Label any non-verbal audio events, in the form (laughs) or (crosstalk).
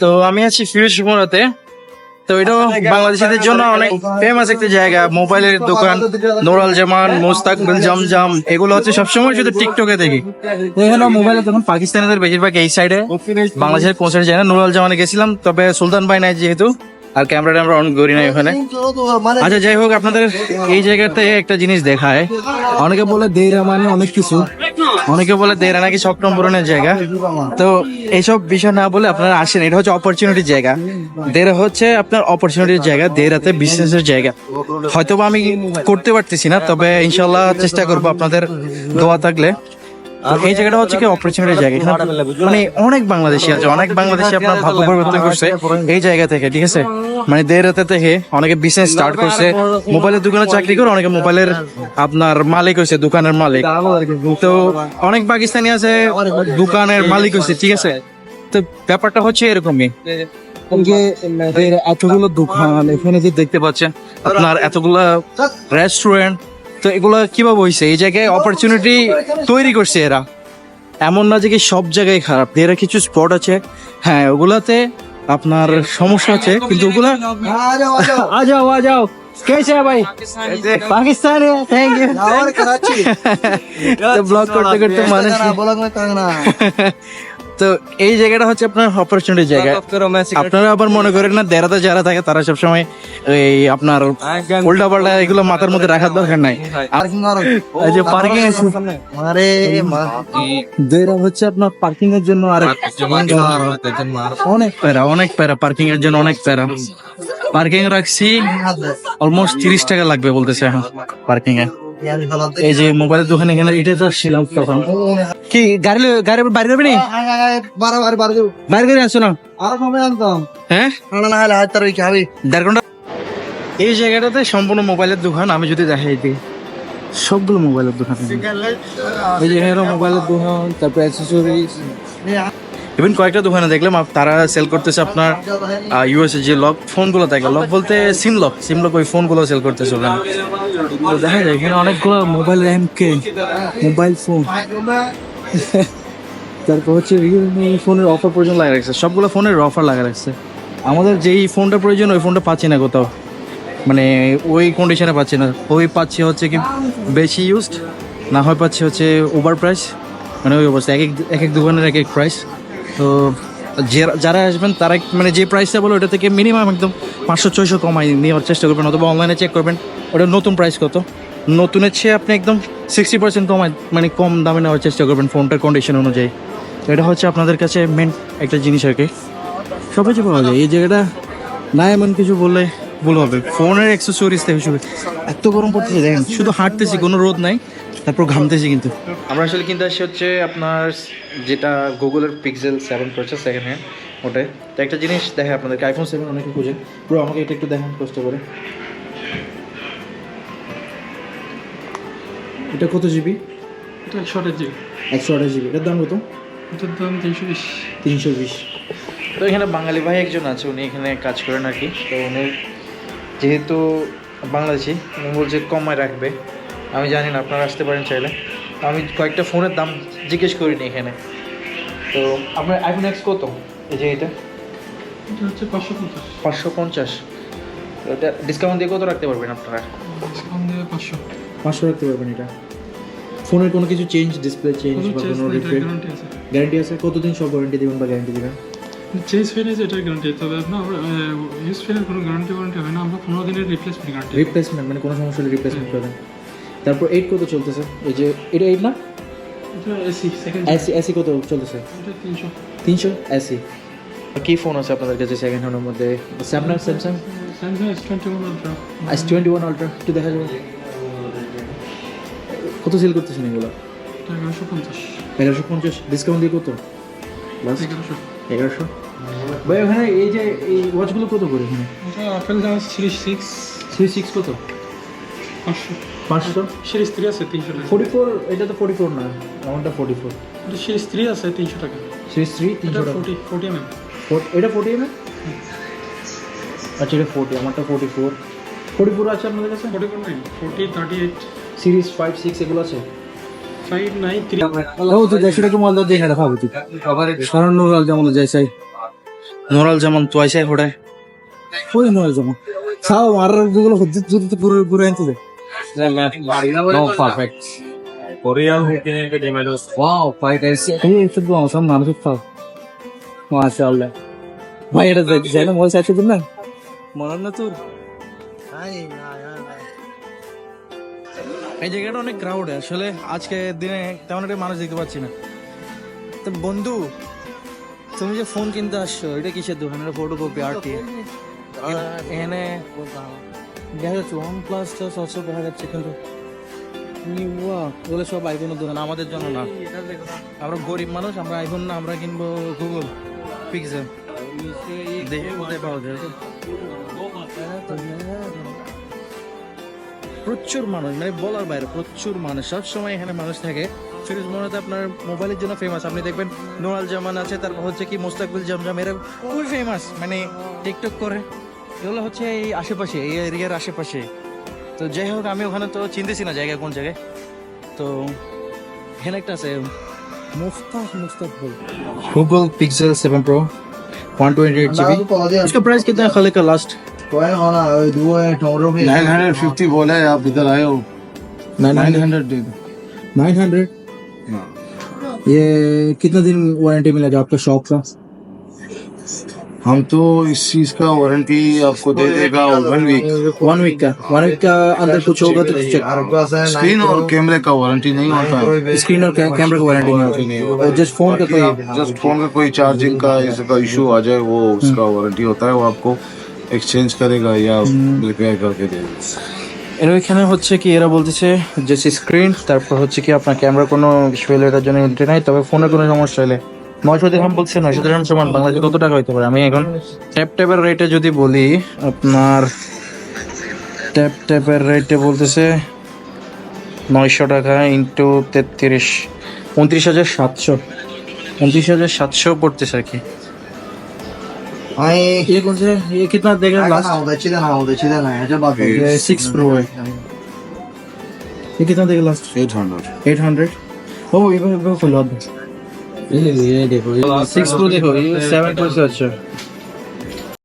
তো আমি আছি ফিরোজ মোড়াতে তো এটাও বাংলাদেশিদের জন্য অনেক ফেমাস একটা জায়গা মোবাইলের দোকান নোরাল জামান মোস্তাকবিল জমজম এগুলো হচ্ছে সবসময় শুধু টিকটকে দেখি। এখানে মোবাইলের দোকান পাকিস্তানিদের বেশিরভাগ এই সাইডে বাংলাদেশের পৌঁছাতে যায় না নোরাল জামানে গেছিলাম তবে সুলতান ভাই নাই যেহেতু আর ক্যামেরা ট্যামেরা অন করি নাই ওখানে। আচ্ছা যাই হোক আপনাদের এই জায়গাতে একটা জিনিস দেখায়। অনেকে বলে দেরা মানে অনেক কিছু। অনেকে বলে দেরা নাকি স্বপ্ন পূরণের জায়গা? তো এইসব বিষয় না বলে আপনারা আসেন, এটা হচ্ছে অপরচুনিটির জায়গা। দেরা হচ্ছে আপনার অপরচুনিটির জায়গা দেরাতে বিজনেসের জায়গা। হয়তো আমি করতে পারতেছি না, তবে ইনশাল্লাহ চেষ্টা করব আপনাদের দোয়া থাকলে। এই জায়গাটা হচ্ছে কি অপরচুনিটির জায়গা। মানে অনেক বাংলাদেশি আছে, অনেক বাংলাদেশি আপনার ভাগ্য পরিবর্তন করছে এই জায়গা থেকে, ঠিক আছে? মানে দেরাতে থেকে অনেকে বিজনেস স্টার্ট করছে। মোবাইলের দোকানে চাকরি করে অনেকে মোবাইলের আপনার মালিক হয়েছে দোকানের মালিক। তো অনেক পাকিস্তানি আছে দোকানের মালিক হয়েছে ঠিক আছে। তো ব্যাপারটা হচ্ছে এরকমই। যে এতগুলো দোকান এখানে যে দেখতে পাচ্ছেন আপনার এতগুলো রেস্টুরেন্ট তো এগুলো কীভাবে হয়েছে এই জায়গায় অপরচুনিটি তৈরি করছে এরা। এমন না যে কি সব জায়গায় খারাপ এরা কিছু স্পট আছে। হ্যাঁ ওগুলাতে আপনার সমস্যা আছে কিন্তু ওগুলা आ जाओ आ जाओ कैसे है भाई पाकिस्तान है थैंक यू तो ब्लॉग करते करते माने (laughs) তো এই জায়গাটা হচ্ছে আপনার অপরচুনিটি জায়গা। আপনারা আবার মনে করেন না দেরাতে যারা থাকে তারা সবসময় এই আপনার উল্টা পাল্টা এগুলো মাথার মধ্যে রাখার দরকার নাই। যে পার্কিং আছে দেরা হচ্ছে আপনার পার্কিং এর জন্য আর অনেক প্যারা অনেক প্যারা পার্কিং এর জন্য অনেক প্যারা। পার্কিং রাখছি অলমোস্ট তিরিশ টাকা লাগবে বলতেছে এখন পার্কিং এ। এই যে মোবাইলের দোকানে এখানে এটা তো ছিলাম তখন। কি গাড়ি গাড়ি বাইরে যাবে নি? বাইরে করে আসো না? হ্যাঁ? দেড় ঘণ্টা এই জায়গাটাতে সম্পূর্ণ মোবাইলের দোকান আমি যদি দেখাই দিই সবগুলো মোবাইলের দোকান। এই যে মোবাইলের দোকান তারপর অ্যাক্সেসরিজ ইভেন কয়েকটা দোকানে দেখলাম তারা সেল করতেছে আপনার ইউএসএ যে লক ফোনগুলো থাকে লক বলতে সিম লক সিম লক ওই ফোনগুলো সেল করতেছে ওখানে দেখা যায়, এখানে অনেকগুলো মোবাইল র্যাম কে মোবাইল ফোন তারপর হচ্ছে রিয়েলমি ফোনের অফার পর্যন্ত লাগা রাখছে। সবগুলো ফোনের অফার লাগা রাখছে। আমাদের যেই ফোনটা প্রয়োজন, ওই ফোনটা পাচ্ছি না কোথাও। মানে ওই কন্ডিশনে পাচ্ছি না। ওই পাচ্ছি হচ্ছে কি বেশি ইউজড না হয় পাচ্ছি হচ্ছে ওভার প্রাইস মানে ওই অবস্থা, এক এক এক এক দোকানের এক এক প্রাইস তো যারা আসবেন, তারা মানে যে প্রাইসটা বলো ওটা থেকে মিনিমাম একদম পাঁচশো, ছয়শো কমাই নেওয়ার চেষ্টা করবেন, অথবা অনলাইনে চেক করবেন, ওটা নতুন প্রাইস কত? নতুনের চেয়ে আপনি একদম সিক্সটি পার্সেন্ট কমাই মানে কম দামে নেওয়ার চেষ্টা করবেন ফোনটার কন্ডিশন অনুযায়ী। তো এটা হচ্ছে আপনাদের কাছে মেন একটা জিনিস আর কি। সব কিছু পাওয়া যায়, এই জায়গাটা না এমন কিছু বললে ভুল হবে। ফোনের অ্যাক্সেসরিজ থেকে শুরু এত গরম পড়তেছে, দেখেন, শুধু হাঁটতেছি, কোনো রোদ নাই। তারপর ঘামতেছি কিন্তু। আমরা আসলে কিনতে আসছি হচ্ছে আপনার যেটা গুগলের পিক্সেল সেভেন করছে সেকেন্ড হ্যান্ড ওটাই। তো একটা জিনিস দেখে আপনাদেরকে আইফোন সেভেন অনেকে খুঁজে। পুরো আমাকে এটা একটু দেখেন কষ্ট করে। এটা কত জিবি এটা একশো আঠাশ জিবি একশো আঠাশ জিবি এটার দাম কত? এটার দাম তিনশো বিশ। তিনশো বিশ। তো এখানে বাঙালি ভাই একজন আছে উনি এখানে কাজ করেন আর কি। তো উনি যেহেতু বাংলাদেশি উনি বলছে কমায় রাখবে। আমি জানি না আপনারা আসতে পারেন চাইলে। আমি কয়েকটা ফোনের দাম জিজ্ঞেস করিনি এখানে। তো আপনার আইফোন এক্স কত? এই যে এটা। হচ্ছে পাঁচশো পঞ্চাশ। পাঁচশো পঞ্চাশ। এটা ডিসকাউন্ট দিয়ে কত রাখতে পারবেন আপনারা? ডিসকাউন্ট দিয়ে পাঁচশো। পাঁচশো রাখতে পারবেন এটা। ফোনের কোনো কিছু চেঞ্জ ডিসপ্লে চেঞ্জ বা কোনো গ্যারান্টি আছে। গ্যারান্টি আছে? কতদিন সব ওয়ারেন্টি দেবেন বা গ্যারান্টি দেবেন? চেঞ্জ ফেলেছে এটার গ্যারান্টি তবে আপনার ইউজ ফেলের কোনো গ্যারান্টি ওয়ারেন্টি হয় না। আমরা পনেরো দিনের রিপ্লেসমেন্ট গ্যারান্টি রিপ্লেসমেন্ট মানে কোনো সমস্যা হলে রিপ্লেসমেন্ট করবেন তারপর এইট কত চলতেছে? এই যে এটা এইট না? এটা এসি সেকেন্ড এসি এসি কত চলতেছে? তিনশো। এসি কি ফোন আছে আপনাদের কাছে সেকেন্ড হ্যান্ডের মধ্যে? Samsung Samsung Samsung S twenty one Ultra একটু দেখা যাবে। কত সেল করতেছেন এগুলো? এগারোশো পঞ্চাশ। এগারোশো পঞ্চাশ। ডিসকাউন্ট দিয়ে কত? এগারোশো। এগারোশো? ভাই ওখানে এই যে এই ওয়াচগুলো কত করে এখানে? আপেল দাম সিরিজ সিক্স থ্রি সিক্স কত? পাঁচশো। পাঁচশো? সিরিজ থ্রি আছে তিনশো টাকা। ফোর্টি ফোর এটা তো ফোর্টি ফোর না আমারটা ফোর্টি ফোর সিরিজ থ্রি আছে তিনশো টাকা। সিরিজ থ্রি তিনশো টাকা। ফোর্টি ফোর্টি এম এম এটা ফোর্টি না আচ্ছা এটা ফোর্টি আমারটা ফোর্টি ফোর ফোর্টি ফোর আছে আপনাদের কাছে? Forty four nine forty thirty eight series five six এগুলো আছে? ফাইভ নাইন থ্রি ও তো দেড়শো টাকা মাল দিয়ে এটা ভাবো তুই। কারণ নুরাল যেমন যাই চাই। নোরাল যেমন তোয়াইছে হোড়ে ওই নয় যেমন। সাও আরগুলো হচ্ছে জুতো তো পুরো পুরো এনতে দে Korean malos. ওয়াও ফাইট এসে এই ভাই এটা মোবাইল না মনে না তোর জায়গাটা অনেক ক্রাউড আসলে আজকে দিনে তেমন একটা মানুষ দেখতে পাচ্ছি না। তো বন্ধু তুমি যে ফোন কিনতে আসছো এটা কিসের দোকান? এটা ফটোকপি আরটি এখানে যাচ্ছে ওয়ান প্লাসটা সবসময় দেখা যাচ্ছে কিন্তু। ওগুলো সব আইফোনের দোকান, আমাদের জন্য না। আমরা গরিব মানুষ, আমরা আইফোন না, আমরা কিনবো গুগল পিক্সেল কোথায় পাওয়া যায় প্রচুর মানুষ মানে বলার বাইরে, প্রচুর মানুষ। সব সময় এখানে মানুষ থাকে। ফিরোজ মোহাম্মদ আপনার মোবাইলের জন্য ফেমাস আপনি দেখবেন নোয়াল জামান আছে, তারপর হচ্ছে কি, মোস্তাকবিল জমজম, এরা খুবই ফেমাস মানে টিকটক করে। এগুলো হচ্ছে এই আশেপাশে এই এরিয়ার আশেপাশে তো যাই হোক আমি ওখানে তো চিনতেছি না জায়গা কোন জায়গায় তো এখানে একটা আছে মুস্তাক মুস্তাক বল गूगल पिक्सल 7 प्रो 128 जीबी इसका प्राइस कितना है खाली का लास्ट 950 बोला है आप इधर आए हो 900 दे दो 900 ये कितना दिन वारंटी मिलेगा आपका शॉप का हम तो इस चीज का वारंटी आपको दे देगा वन वीक वन वीक का वन वीक का अंदर कुछ होगा तो चेक स्क्रीन और कैमरे का वारंटी नहीं होता है स्क्रीन और कै- कैमरा का वारंटी नहीं होता जस्ट फोन का कोई जस्ट फोन का कोई चार्जिंग का इसका इशू आ जाए वो उसका वारंटी होता है वो आपको एक्सचेंज करेगा या रिपेयर करके दे देगा এর ওইখানে হচ্ছে কি এরা বলতেছে যে স্ক্রিন তারপর হচ্ছে কি আপনার ক্যামেরা কোনো ইস্যু হলে এটার জন্য এন্ট্রি নাই তবে ফোনে কোনো সমস্যা হলে নয়শো দিরহাম বলছে নয়শো দিরহাম সমান বাংলাদেশে কত টাকা হইতে পারে আমি এখন ট্যাপ ট্যাপের রেটে যদি বলি আপনার ট্যাপ ট্যাপের রেটে বলতেছে নয়শো টাকা ইন্টু তেত্রিশ উনত্রিশ হাজার সাতশো উনত্রিশ হাজার সাতশো পড়তেছে আর কি ये कौन से ये कितना देगा लास्ट ये सिक्स प्रो है ये कितना देगा last eight hundred eight hundred ओ ये वो फुल ऑफ ये ये देखो ये सिक्स प्रो देखो ये सेवन प्रो से अच्छा